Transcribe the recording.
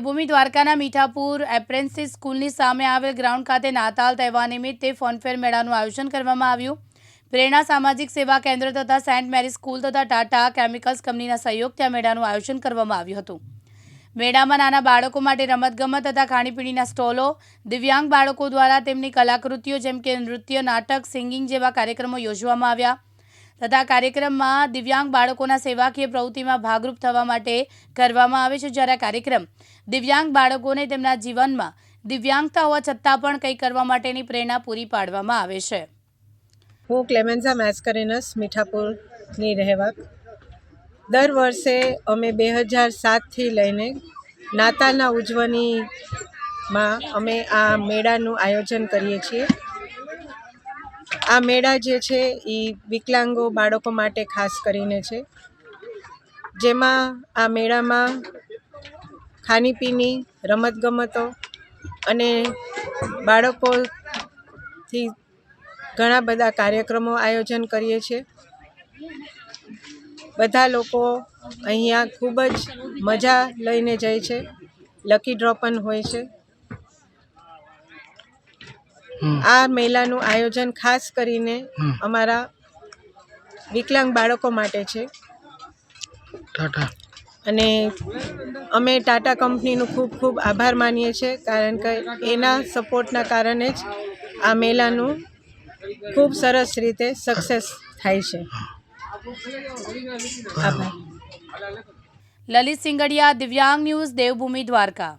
દેવભૂમિ દ્વારકાના મીઠાપુર એપ્રેન્સિસ સ્કૂલની સામે આવેલ ગ્રાઉન્ડ ખાતે નાતાલ તહેવાર નિમિત્તે ફોનફેર મેળાનું આયોજન કરવામાં આવ્યું. પ્રેરણા સામાજિક સેવા કેન્દ્ર તથા સેન્ટ મેરી સ્કૂલ તથા ટાટા કેમિકલ્સ કંપનીના સહયોગથી આ મેળાનું આયોજન કરવામાં આવ્યું હતું. મેળામાં નાના બાળકો માટે રમતગમત તથા ખાણીપીણીના સ્ટોલો, દિવ્યાંગ બાળકો દ્વારા તેમની કલાકૃતિઓ જેમ કે નૃત્ય, નાટક, સિંગિંગ જેવા કાર્યક્રમો યોજવામાં આવ્યા. તથા કાર્યક્રમમાં દિવ્યાંગ બાળકોના સેવાકીય પ્રવૃત્તિમાં ભાગરૂપ થવા માટે કરવામાં આવે છે જ્યારે કાર્યક્રમ દિવ્યાંગ બાળકોને તેમના જીવનમાં દિવ્યાંગતા હોવા છતાં પણ કંઈ કરવા માટેની પ્રેરણા પૂરી પાડવામાં આવે છે. હું ક્લેમેન્ઝા મેસ્કરેનસ, મીઠાપુરની રહેવાક. દર વર્ષે અમે બે હજાર સાતથી લઈને નાતાલના ઉજવણીમાં અમે આ મેળાનું આયોજન કરીએ છીએ. આ મેળા જે છે એ વિકલાંગો બાળકો માટે ખાસ કરીને છે. જેમાં આ મેળામાં ખાણીપીણી, રમતગમતો અને બાળકોથી ઘણા બધા કાર્યક્રમો આયોજન કરીએ છીએ બધા લોકો અહીંયા ખૂબ જ મજા લઈને જાય છે. લકી ડ્રો પણ હોય છે. આ મેળાનું આયોજન ખાસ કરીને અમારા વિકલાંગ બાળકો માટે છે. ટાટા. અને અમે ટાટા કંપનીનું ખૂબ ખૂબ આભાર માનીએ છીએ કારણ કે એના સપોર્ટના કારણે જ આ મેળાનું ખૂબ સરસ રીતે સક્સેસ થાય છે. આભાર. લલિત સિંગડિયા દિવ્યાંગ ન્યૂઝ દેવભૂમિ દ્વારકા.